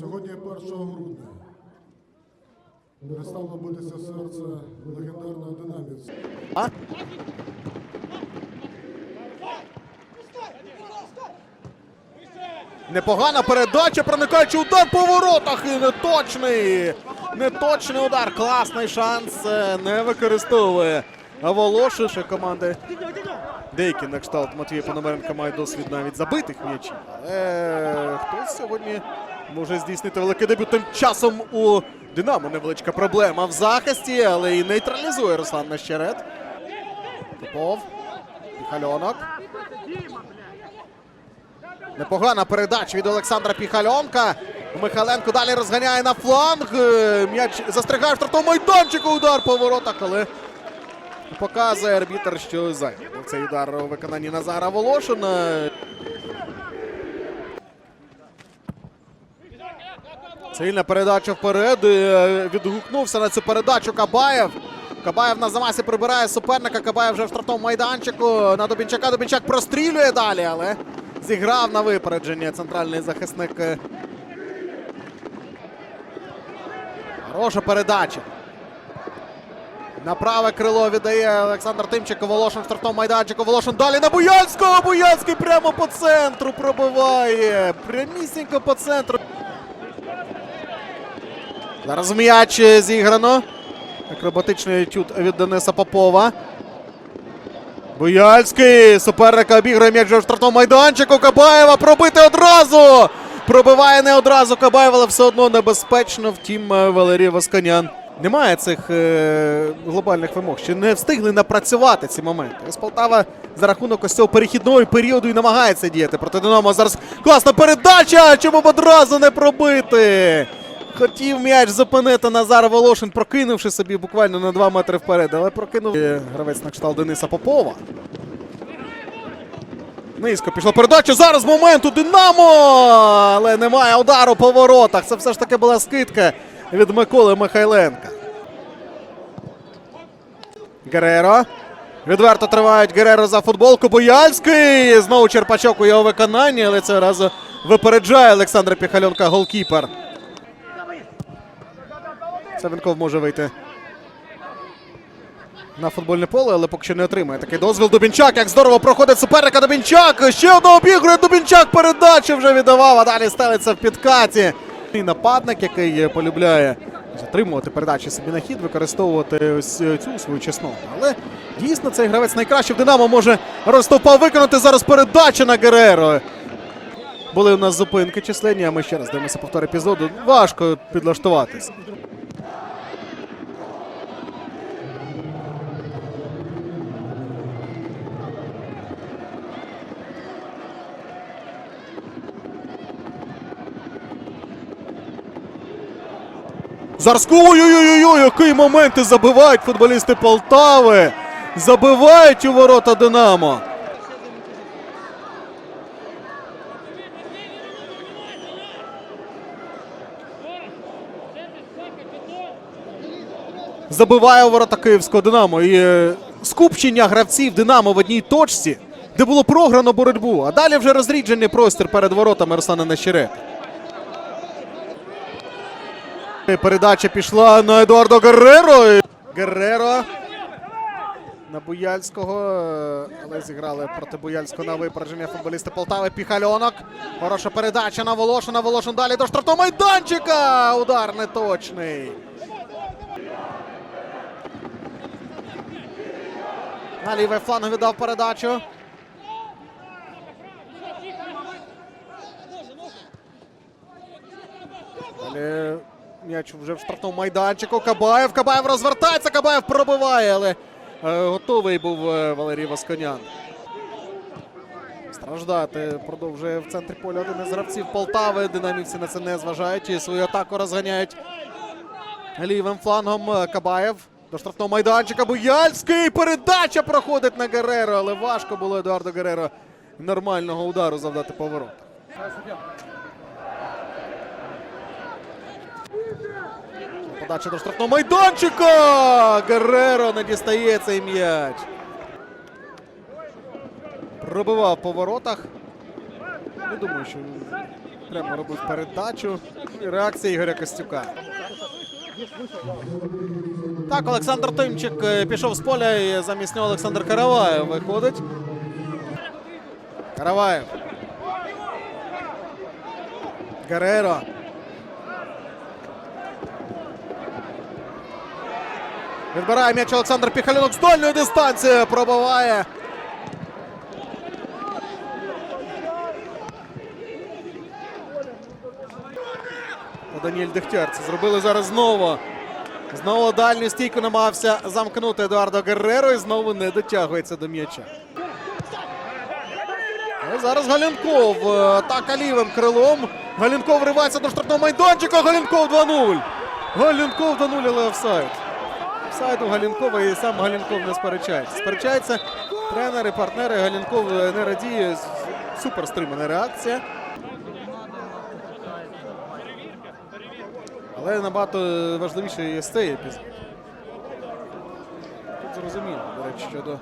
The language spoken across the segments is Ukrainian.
Сьогодні 1 грудня. Перестало битися серце легендарної динаміці. А? Непогана передача, проникаючий удар по воротах і неточний. Неточний удар. Класний шанс е, не використовує. А Волошише команди. Деякі на кшталт Матвія Пономаренка мають досвід навіть забитих м'ячів. Але хтось сьогодні може здійснити великий дебют. Тим часом у Динамо невеличка проблема в захисті, але і нейтралізує Руслан Нещерет. Попов. Піхальонок. Непогана передача від Олександра Піхальонка. Михайленко далі розганяє на фланг. М'яч застрягає в штрафному майданчику. Удар по воротах, але показує арбітр, що зайняв цей удар у виконанні Назара Волошина. Сильна передача вперед. Е, Відгукнувся на цю передачу Кабаєв. Кабаєв на замасі прибирає суперника. Кабаєв вже в штрафному майданчику. На Дубінчака. Дубінчак прострілює далі, але зіграв на випередження центральний захисник. е. Хороша передача. На праве крило віддає Олександр Тимченко. Волошин в штрафному майданчику. Волошин далі на Буянського. Буянський прямо по центру пробиває. Прямісінько по центру. Зараз м'яч зіграно. Акробатичний тют від Дениса Попова. Буяльський. Суперника обіграє м'яч в штрафному майданчику. Кабаєва пробити одразу. Пробиває не одразу Кабаєв, але все одно небезпечно. Втім, е, Валерій Восканян. Немає цих е, глобальних вимог. Ще не встигли напрацювати ці моменти. Ось Полтава за рахунок ось цього перехідного періоду і намагається діяти проти Динамо. Зараз класна передача. Чому б одразу не пробити? Хотів м'яч зупинити Назар Волошин, прокинувши собі буквально на 2 метри вперед, але прокинув гравець на кшталт Дениса Попова. Низько пішла передача. Зараз момент у Динамо! Але немає удару по воротах. Це все ж таки була скидка від Миколи Михайленка. Гереро. Відверто тривають Гереро за футболку. Бояльський. Знову Черпачок у його виконанні, але цього разу випереджає Олександра Піхальонка голкіпер. Савенков може вийти на футбольне поле, але поки що не отримує такий дозвіл. Дубінчак, як здорово проходить суперника Дубінчак. Ще одного обігрує Дубінчак. Передачу вже віддавав, а далі стелиться в підкаті. І нападник, який полюбляє затримувати передачі собі на хід, використовувати ось е, цю свою чесноту. Але дійсно цей гравець найкраще в Динамо може Ростопа виконати зараз передачу на Гереро. Були у нас зупинки численні, а ми ще раз дивимося повтор епізоду. Важко підлаштуватись. Зараз ой-ой-ой, який момент і забивають футболісти Полтави. Забивають у ворота Динамо. Забиває у ворота Київського Динамо. І е, скупчення гравців Динамо в одній точці, де було програно боротьбу. А далі вже розріджений простір перед воротами Руслана Нещерека. Передача пішла на Едуардо Герреро. Герреро на Буяльського. е, Але зіграли проти Буяльського на випередження футболісти Полтави. Піхальонок. Хороша передача на Волошина. Волошин далі до штрафного майданчика. Удар неточний. На лівий фланг віддав передачу. Далі м'яч вже в штрафному майданчику. Кабаєв. Кабаєв розвертається. Кабаєв пробиває, але е, готовий був е, Валерій Восконян. Страждати продовжує в центрі поля один із гравців Полтави. Динамівці на це не зважають і свою атаку розганяють лівим флангом е, Кабаєв. До штрафного майданчика Буяльський. Передача проходить на Гереро, але важко було Едуардо Гереро нормального удару завдати по Подача до штрафного майданчика. Гереро не дістає цей м'яч. Пробивав по воротах. Не думаю, що Прямо робив передачу. Реакція Ігоря Костюка. Так, Олександр Тимчик е, пішов з поля і замість нього Олександр Караваєв виходить. Караваєв. Гереро. Відбирає м'яч Олександр Піхалюк з дальньої дистанції. Пробиває. Даніель Дехтяр це зробили зараз знову. Знову дальню стійку намагався замкнути Едуардо Герреро і знову не дотягується до м'яча. Ну, зараз Галянков. е, Атака лівим крилом. Галянков вривається до штрафного майданчика. Галянков 2-0. Галянков 2-0, але офсайд. Офсайд у Галянкова і сам Галянков не сперечається. Сперечаються тренери, партнери. Галянков е, не радіє. Супер стримана реакція. Але набагато важливіше є цей епізод. Тут зрозуміло, до речі, щодо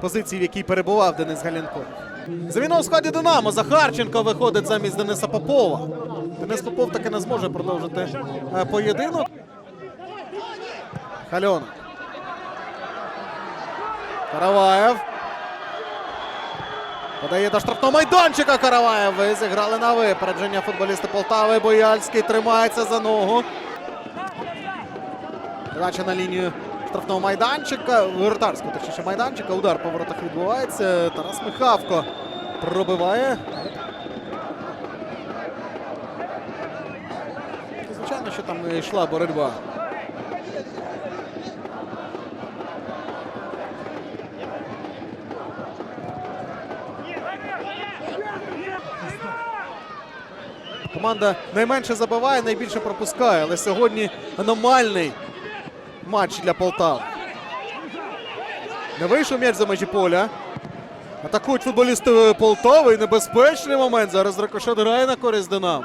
позиції, в якій перебував Денис Галянков. Заміна у складі Динамо. Захарченко виходить замість Дениса Попова. Денис Попов таки не зможе продовжити е, поєдинок. Хальонок. Караваєв. Подає до штрафного майданчика Караваєв. Ви зіграли на випередження футболісти Полтави. Бояльський тримається за ногу. Передача на лінію штрафного майданчика. Вратарського, точніше, майданчика. Удар по воротах відбувається. Тарас Михавко пробиває. І, Звичайно, що там йшла боротьба. Команда найменше забиває, найбільше пропускає. Але сьогодні аномальний матч для Полтави. Не вийшов м'яч за межі поля. Атакують футболісти Полтави. Небезпечний момент. Зараз рикошет грає на користь Динамо.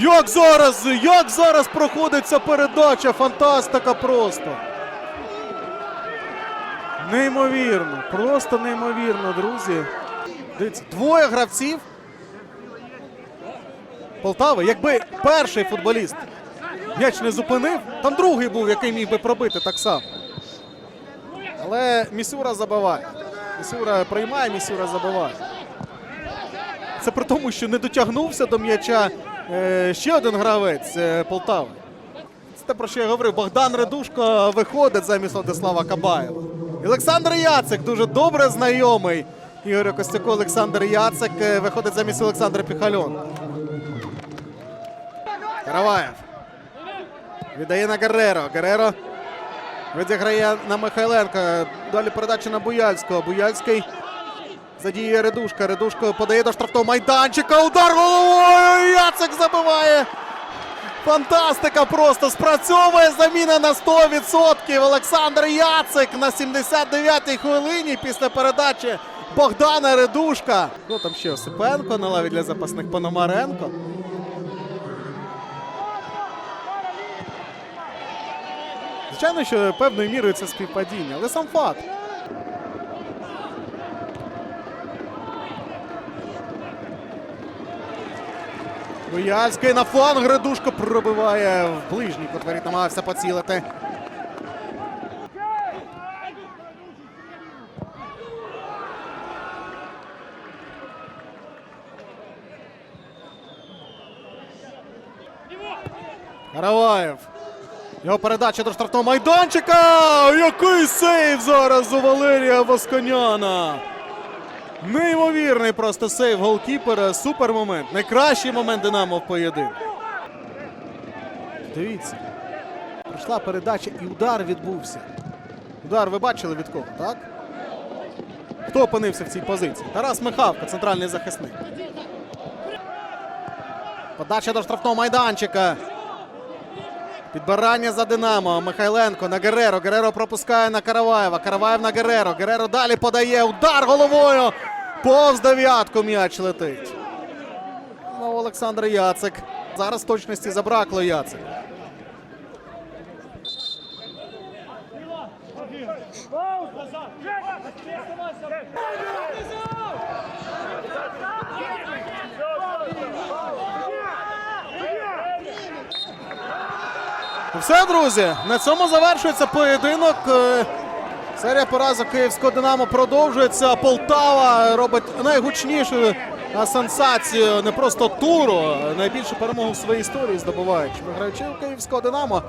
Як зараз? Як зараз проходить ця передача? Фантастика просто. Неймовірно. Просто неймовірно, друзі. Дивіться, двоє гравців. Полтави, якби перший футболіст м'яч не зупинив, там другий був, який міг би пробити так само. Але Місюра забиває. Місюра приймає, Місюра забиває. Це при тому, що не дотягнувся до м'яча ще один гравець е, Полтави. Це те, про що я говорив. Богдан Редушко виходить замість Владислава Кабаєва. Олександр Яцик дуже добре знайомий. Ігорю Костяку Олександр Яцик е, виходить замість Олександра Піхальонка. Караваєв. Віддає на Герреро. Герреро відіграє на Михайленка. Далі передача на Буяльського. Буяльський задіює Редушка. Редушко подає до штрафного майданчика. Удар головою. Яцик забиває. Фантастика просто спрацьовує заміна на 100%. Олександр Яцик на 79-й хвилині після передачі Богдана Редушка. Ну там ще Осипенко на лаві для запасних Пономаренко. Звичайно, що певною мірою це співпадіння, але сам факт. Бояльський на фланг Гридушко пробиває в ближній кут намагався поцілити. Караваєв. Його передача до штрафного майданчика. Який сейв зараз у Валерія Восконяна. Неймовірний просто сейв голкіпера. Супер момент. Найкращий момент Динамо в поєдинку. Дивіться. Прийшла передача і удар відбувся. Удар ви бачили від кого, так? Хто опинився в цій позиції? Тарас Михавко, центральний захисник. Подача до штрафного майданчика. Підбирання за Динамо. Михайленко на Гереро. Гереро пропускає на Караваєва. Караваєв на Гереро. Гереро далі подає. Удар головою. Повз дев'ятку м'яч летить. Ну, Олександр Яцик. Зараз точності забракло Яцик. Все, друзі, на цьому завершується поєдинок. Е, Серія поразок Київського Динамо продовжується. Полтава робить найгучнішу е, сенсацію не просто туру, найбільшу перемогу в своїй історії здобуваючи, виграючи у Київського Динамо.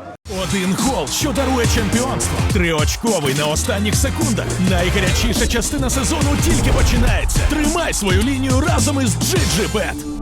Один гол, що дарує чемпіонство. Триочковий на останніх секундах. Найгарячіша частина сезону тільки починається. Тримай свою лінію разом із GGBet.